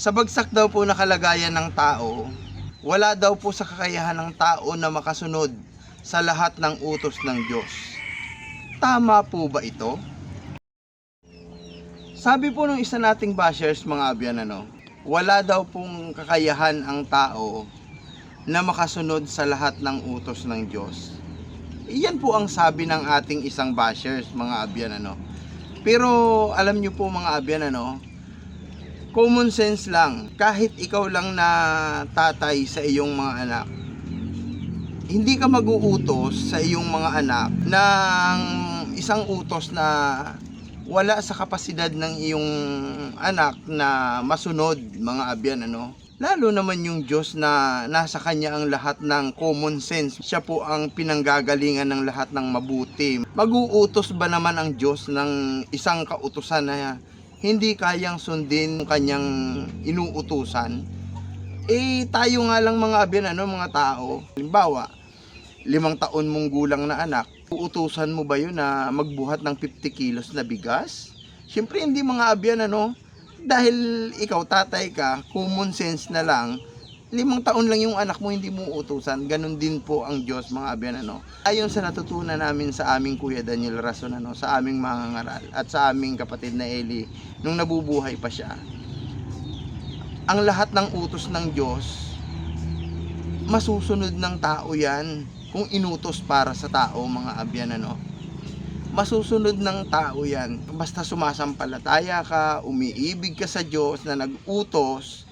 Sa bagsak daw po na kalagayan ng tao, wala daw po sa kakayahan ng tao na makasunod sa lahat ng utos ng Diyos. Tama po ba ito? Sabi po ng isa nating bashers mga abyan ano, wala daw pong kakayahan ang tao na makasunod sa lahat ng utos ng Diyos. Iyan po ang sabi ng ating isang bashers mga abyan ano. Pero alam niyo po mga abyan ano, common sense lang. Kahit ikaw lang na tatay sa iyong mga anak, hindi ka mag-uutos sa iyong mga anak ng isang utos na wala sa kapasidad ng iyong anak na masunod mga abyan ano. Lalo naman yung Diyos na nasa kanya ang lahat ng common sense. Siya po ang pinanggagalingan ng lahat ng mabuti. Mag-uutos ba naman ang Diyos ng isang kautusan na hindi kayang sundin ang kanyang inuutusan? Eh, tayo nga lang mga abyan, ano, mga tao. Halimbawa, limang taon mong gulang na anak, uutusan mo ba yun na magbuhat ng 50 kilos na bigas? Siyempre, hindi mga abyan, ano, dahil ikaw tatay ka, common sense na lang, limang taon lang yung anak mo hindi mo utusan. Ganon din po ang Diyos mga abyan ano. Ayon sa natutunan namin sa aming Kuya Daniel Rason ano, sa aming mga ngaral at sa aming kapatid na Eli nung nabubuhay pa siya. Ang lahat ng utos ng Diyos masusunod ng tao yan kung inutos para sa tao mga abyan ano masusunod ng tao yan. Basta sumasampalataya ka, umiibig ka sa Diyos na nag-utos,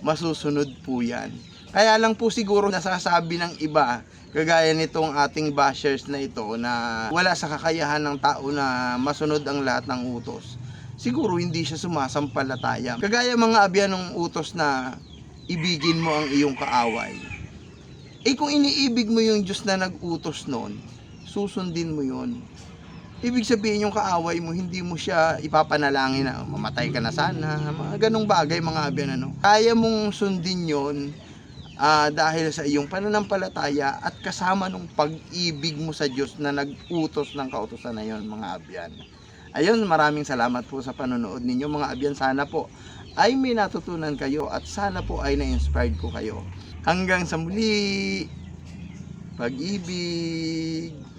masusunod po yan. Kaya lang po siguro nasasabi ng iba, kagaya nitong ating bashers na ito, na wala sa kakayahan ng tao na masunod ang lahat ng utos. Siguro hindi siya sumasampalataya. Kagaya mga abyan ng utos na ibigin mo ang iyong kaaway. Eh kung iniibig mo yung Diyos na nag-utos noon, susundin mo yon ibig sabihin yung kaaway mo, hindi mo siya ipapanalangin na mamatay ka na sana, mga ganong bagay mga abyan ano. Kaya mong sundin yon ah, dahil sa iyong pananampalataya at kasama nung pag-ibig mo sa Diyos na nag-utos ng kautosan na yon mga abyan. Ayun, maraming salamat po sa panonood ninyo mga abyan. Sana po ay may natutunan kayo at sana po ay na-inspired ko kayo. Hanggang sa muli, pag-ibig!